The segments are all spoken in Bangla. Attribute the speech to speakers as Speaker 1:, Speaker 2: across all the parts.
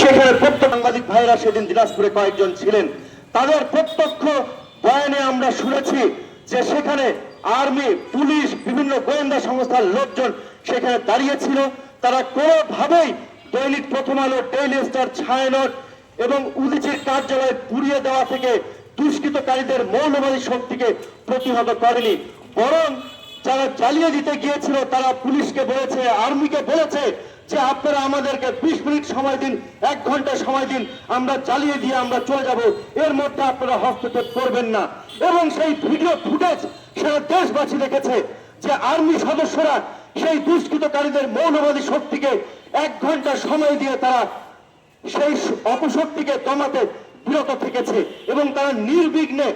Speaker 1: সেখানে প্রত্যেক সাংবাদিক ভাইরা সেদিন দিনাজপুরে কয়েকজন ছিলেন। তাদের প্রত্যক্ষ বয়ানে আমরা শুনেছি যে সেখানে আর্মি, পুলিশ, বিভিন্ন গোয়েন্দা সংস্থার লোকজন সেখানে দাঁড়িয়েছিল। তারা কোনোভাবেই দৈনিক প্রথম আলো, ডেইলি স্টার, ছায়ানট এবং উদিচির কার্যালয় পুড়িয়ে দেওয়া থেকে দুষ্কৃতকারীদের মৌলবাদী শক্তিকে প্রতিহত করেনি। বরং যারা জ্বালিয়ে দিতে গিয়েছিল, তারা পুলিশকে বলেছে, আর্মিকে বলেছে যে আপনারা আমাদেরকে বিশ মিনিট সময় দিন, এক ঘণ্টা সময় দিন, আমরা জ্বালিয়ে দিয়ে আমরা চলে যাব। এর মধ্যে আপনারা হস্তক্ষেপ করবেন না। এবং সেই ভিডিও ফুটেজ সেটা দেশবাসী দেখেছে যে আর্মি সদস্যরা সেই দুষ্কৃতকারীদের মৌলবাদী শক্তিকে এক ঘণ্টা সময় দিয়ে তারা সেই অপশক্তিকে দমাতে বিরত থেকেছে এবং তারা নির্বিঘ্নে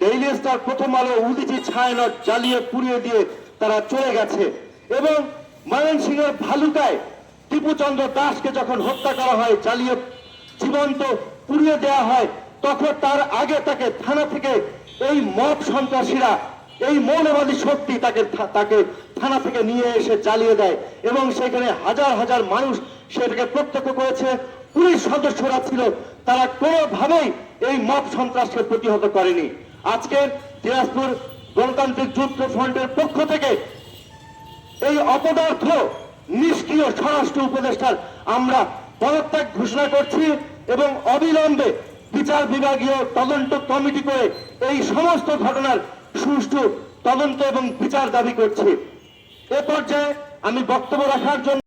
Speaker 1: ডেইলি স্টার প্রথম আলো উদিচি ছায়ানট জ্বালিয়ে পুড়িয়ে দিয়ে তারা চলে গেছে। এবং ময়মনসিংহের ভালুকায় টিপুচন্দ্র দাসকে যখন হত্যা করা হয় জ্বালিয়ে জীবন্ত পুড়িয়ে দেওয়া হয়, তখন তার আগে তাকে থানা থেকে এই মব সন্ত্রাসীরা, এই মৌলবাদী শক্তি তাকে তাকে থানা থেকে নিয়ে এসে জ্বালিয়ে দেয় এবং সেখানে হাজার হাজার মানুষ সেটাকে প্রত্যক্ষ করেছে। পুলিশ সদস্যরা ছিল, তারা কোনোভাবেই এই মব সন্ত্রাসকে প্রতিহত করেনি। আজকে দিনাজপুর গণতান্ত্রিক যুদ্ধ ফ্রন্টের পক্ষ থেকে এই অপদার্থ নিষ্ক্রিয় স্বরাষ্ট্র উপদেষ্টার আমরা পদত্যাগ ঘোষণা করছি এবং অবিলম্বে বিচার বিভাগীয় তদন্ত কমিটি করে এই সমস্ত ঘটনার সুষ্ঠু তদন্ত এবং বিচার দাবি করছি। এ পর্যায়ে আমি বক্তব্য রাখার জন্য